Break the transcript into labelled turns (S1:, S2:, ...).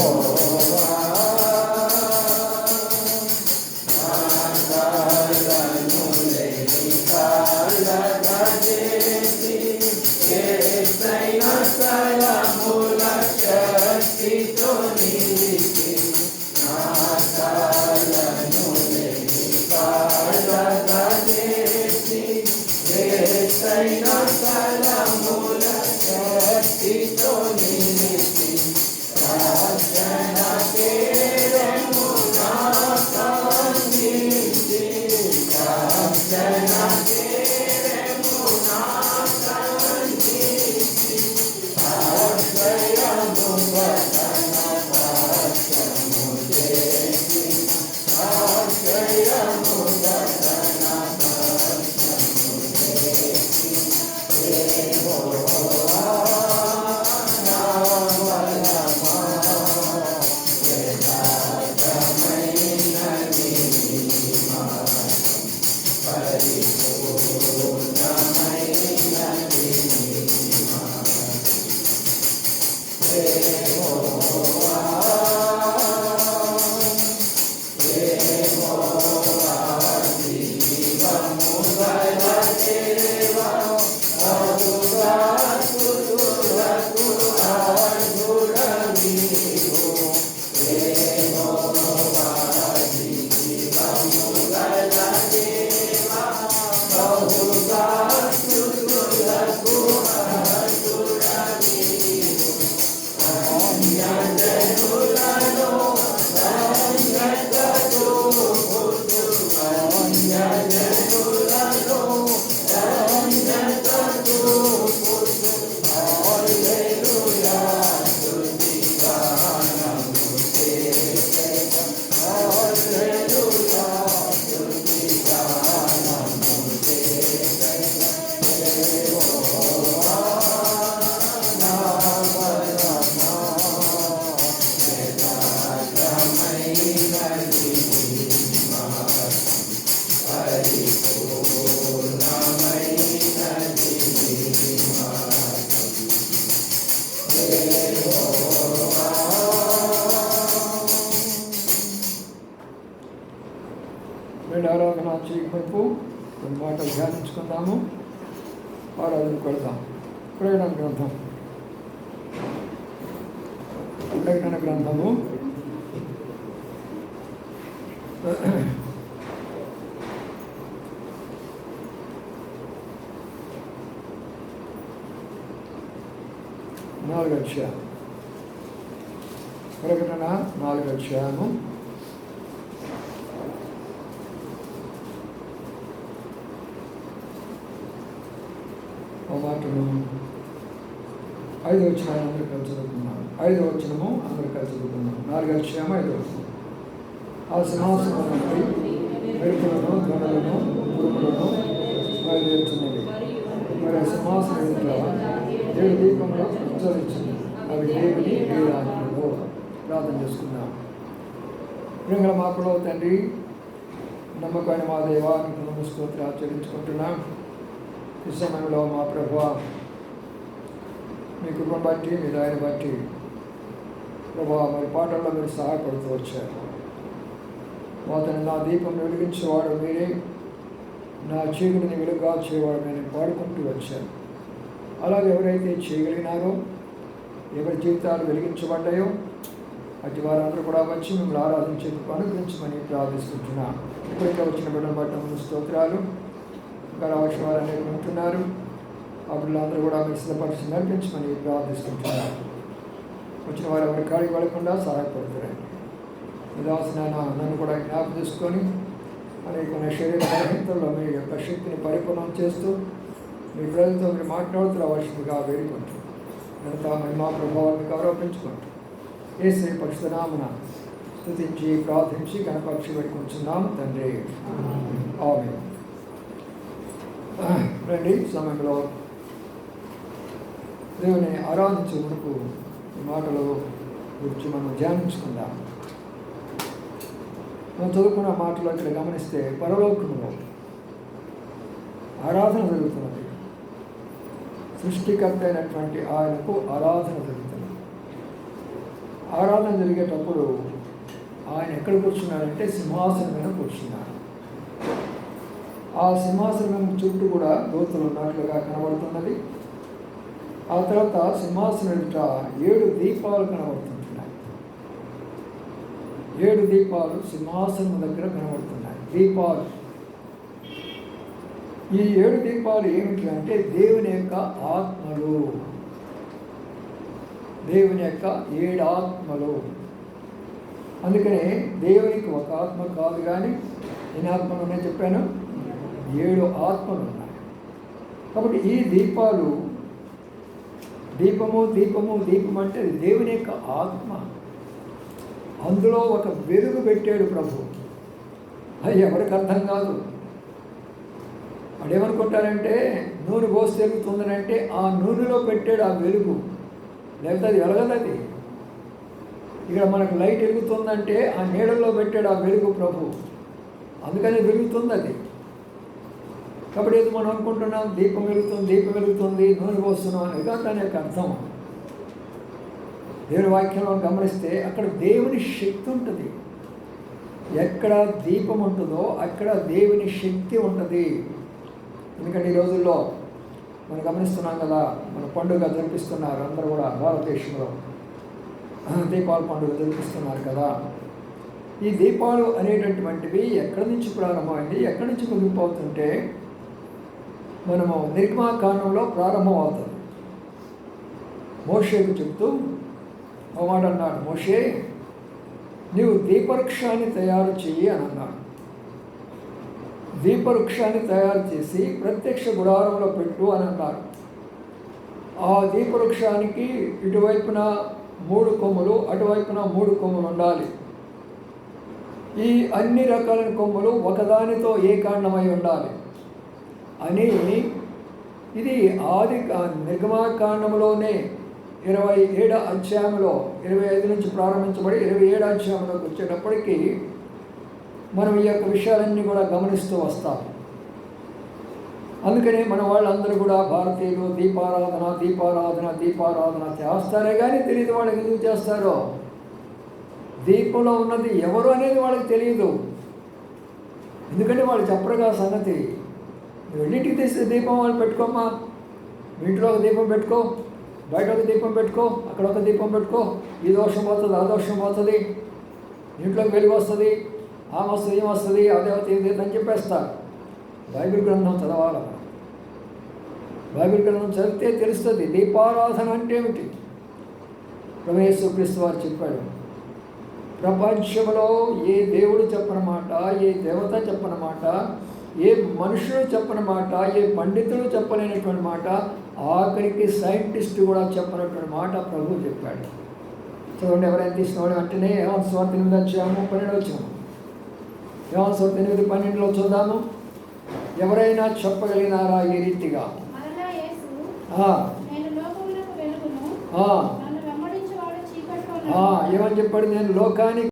S1: రెండు మాట ధ్యానించుకుందాము. ఆరాధన కొడదాం ప్రకటన గ్రంథం. ప్రకటన గ్రంథము. నాలుగు అధ్యాయం ప్రకటన నాలుగు అధ్యాయము ఆ మాటను ఐదు వచ్చిన అందరూ కలిసి చదువుకున్నాను ఐదు వచ్చినము అందరూ కలిసి చదువుకున్నాను నాలుగు అధ్యాయం ఐదు వచ్చిన ఆ సింహాసనం నుండి మెరుపులను గురువులను ఉరుములను మరి ఆ సింహాసనం ఇంట్లో ఏడు దీపంలో ప్రచురించింది అవి దేవుని వేదాంతులు ప్రార్థన చేసుకున్నాం ప్రింగళ మాకులో తండ్రి నమ్మకమైన మా దేవానికి నమస్కృతి ఆచరించుకుంటున్నాం ఈ సమయంలో మా ప్రభు మీ కుటుంబం బట్టి మీ దాయిని బట్టి ప్రభు మరి పాటల్లో మీరు సహాయపడుతూ వచ్చారు. అతను నా దీపం వెలిగించేవాడు మీరే నా చీకటిని వెలుగుగా చేయవాడు నేను పాడుకుంటూ వచ్చాను అలాగే ఎవరైతే చేయగలిగినారో ఎవరి జీవితాలు వెలిగించబడ్డాయో అటు వారందరూ కూడా వచ్చి మిమ్మల్ని ఆరాధించేందుకు అనుగ్రహించమని ప్రార్థిస్తుంటున్నాను ఇప్పటికే వచ్చిన బిడ్డను బట్టి స్తోత్రాలు ఇంకా రావాల్సిన వారు అనేక ఉంటున్నారు. ఆ బిడ్డలందరూ కూడా మీరు సిద్ధపరిచి నడిపించమని ప్రార్థిస్తుంటున్నారు. వచ్చిన వారు ఎవరి కాడికి పడకుండా సహాయపడుతున్నారండి నిదాసన నన్ను కూడా జ్ఞాపకం చేసుకొని అనేక శరీర బలహీనతల్లో మీ యొక్క శక్తిని పరిపూర్ణం చేస్తూ మీ ప్రజలతో మీరు మాట్లాడుతూ రావాల్సిందిగా వేడుకుంటూ మిగతా మహిమా ప్రభావాన్ని గౌరవించుకుంటూ శ్రీ పరిశుధనామన స్థుతించి ప్రార్థించి కనపరిచి పెట్టుకుంటున్నాం తండ్రి. ఆమె రండి సమయంలో దేవుని ఆరాధించే వరకు ఈ మాటలు గురించి మనం ధ్యానించుకుందాం. మనం చదువుకున్న మాటలు ఇక్కడ గమనిస్తే పరలోకంలో ఆరాధన జరుగుతున్నది. సృష్టికర్త అయినటువంటి ఆయనకు ఆరాధన జరుగుతుంది ఆరాధన జరిగేటప్పుడు ఆయన ఎక్కడ కూర్చున్నాడంటే సింహాసనం మీద కూర్చున్నాడు. ఆ సింహాసనం చుట్టూ కూడా దూతలు ఉన్నట్లుగా కనబడుతున్నది. ఆ తర్వాత సింహాసనం ఎదుట ఏడు దీపాలు కనబడుతుంటున్నాయి. ఏడు దీపాలు సింహాసనం దగ్గర కనబడుతున్నాయి. దీపాలు. ఈ ఏడు దీపాలు ఏమిటి అంటే దేవుని యొక్క ఆత్మలు. దేవుని యొక్క ఏడు ఆత్మలు. అందుకనే దేవునికి ఒక ఆత్మ కాదు కానీ ఎన్ని ఆత్మలు చెప్పాను? ఏడు ఆత్మలు ఉన్నాయి. కాబట్టి ఈ దీపాలు దీపము దీపము దీపం అంటే అది దేవుని యొక్క ఆత్మ. అందులో ఒక వెలుగు పెట్టాడు ప్రభు. అది ఎవరికి అర్థం కాదు. వాడేమనుకుంటారంటే నూనె పోసి తెలుగుతుందనంటే ఆ నూనెలో పెట్టాడు ఆ వెలుగు. లేకపోతే అది వెలగదు అది. ఇక్కడ మనకు లైట్ వెలుగుతుందంటే ఆ నీడల్లో పెట్టాడు ఆ వెలుగు ప్రభు. అందుకని వెలుగుతుంది అది. కాబట్టి ఏదో మనం అనుకుంటున్నాం దీపం వెలుగుతుంది దీపం వెలుగుతుంది నూనె పోస్తున్నాం అని కాదు దాని యొక్క అర్థం. దేవుని వాక్యంలో గమనిస్తే అక్కడ దేవుని శక్తి ఉంటుంది. ఎక్కడ దీపం ఉంటుందో అక్కడ దేవుని శక్తి ఉంటుంది. ఎందుకంటే ఈ రోజుల్లో మనం గమనిస్తున్నాం కదా మన పండుగ జరిపిస్తున్నారు అందరూ కూడా భారతదేశంలో. దీపావళి పండుగ జరిపిస్తున్నారు కదా. ఈ దీపాలు అనేటటువంటివి ఎక్కడి నుంచి ప్రారంభమైంది ఎక్కడి నుంచి ముగిపోతుంటే మనము నిర్మాకాండంలో ప్రారంభం అవుతుంది మోషేకు చెప్తూ ఒక మాట అన్నాడు మోషే నీవు దీపవృక్షాన్ని తయారు చెయ్యి అని అన్నాడు. దీపవృక్షాన్ని తయారు చేసి ప్రత్యక్ష గుడారంలో పెట్టు అని అన్నారు. ఆ దీపవృక్షానికి ఇటువైపున మూడు కొమ్మలు అటువైపున మూడు కొమ్మలు ఉండాలి. ఈ అన్ని రకాల కొమ్మలు ఒకదానితో ఏకాండమై ఉండాలి. అని ఇది ఆది నిర్గమాకాండంలోనే ఇరవై ఏడు అధ్యాయంలో ఇరవై ఐదు నుంచి ప్రారంభించబడి ఇరవై ఏడు అధ్యాయంలోకి వచ్చేటప్పటికీ మనం ఈ యొక్క విషయాలన్నీ కూడా గమనిస్తూ వస్తాం అందుకనే మన వాళ్ళందరూ కూడా భారతీయులు దీపారాధన దీపారాధన దీపారాధన చేస్తారే కానీ తెలియదు వాళ్ళకి ఎందుకు చేస్తారో. దీపంలో ఉన్నది ఎవరు అనేది వాళ్ళకి తెలియదు. ఎందుకంటే వాళ్ళు చెప్పరుగా సంగతి. నువ్వు ఎన్నింటికి దీపం వాళ్ళు పెట్టుకోమ్మా ఇంట్లో ఒక దీపం పెట్టుకో బయట ఒక దీపం పెట్టుకో అక్కడ ఒక దీపం పెట్టుకో. ఈ దోషం పోతుంది ఆ దోషం పోతుంది. ఇంట్లోకి వెలుగు వస్తుంది ఆమె వస్తుంది ఏం వస్తుంది అదే అవుతుంది అని చెప్పేస్తారు బైబిల్ గ్రంథం చదవాలి బైబిల్ గ్రంథం చదివితే తెలుస్తుంది దీపారాధన అంటే ఏమిటి? ప్రవేశ క్రీస్తు వారు చెప్పాడు ప్రపంచంలో ఏ దేవుడు చెప్పనమాట ఏ దేవత చెప్పనమాట ఏ మనుషులు చెప్పనమాట ఏ పండితులు చెప్పలేనటువంటి మాట ఆఖరికి సైంటిస్ట్ కూడా చెప్పనటువంటి మాట ప్రభు చెప్పాడు. చూడండి ఎవరైనా తీసినవాడు వెంటనే ఏమన్ స్వార్థ ఎనిమిది వచ్చాము పన్నెండు వచ్చాము ఏమన్ స్వార్థ ఎనిమిది పన్నెండులో చూద్దాము. ఎవరైనా చెప్పగలిగినారా ఈ రీతిగా. ఏమని చెప్పాడు? నేను లోకానికి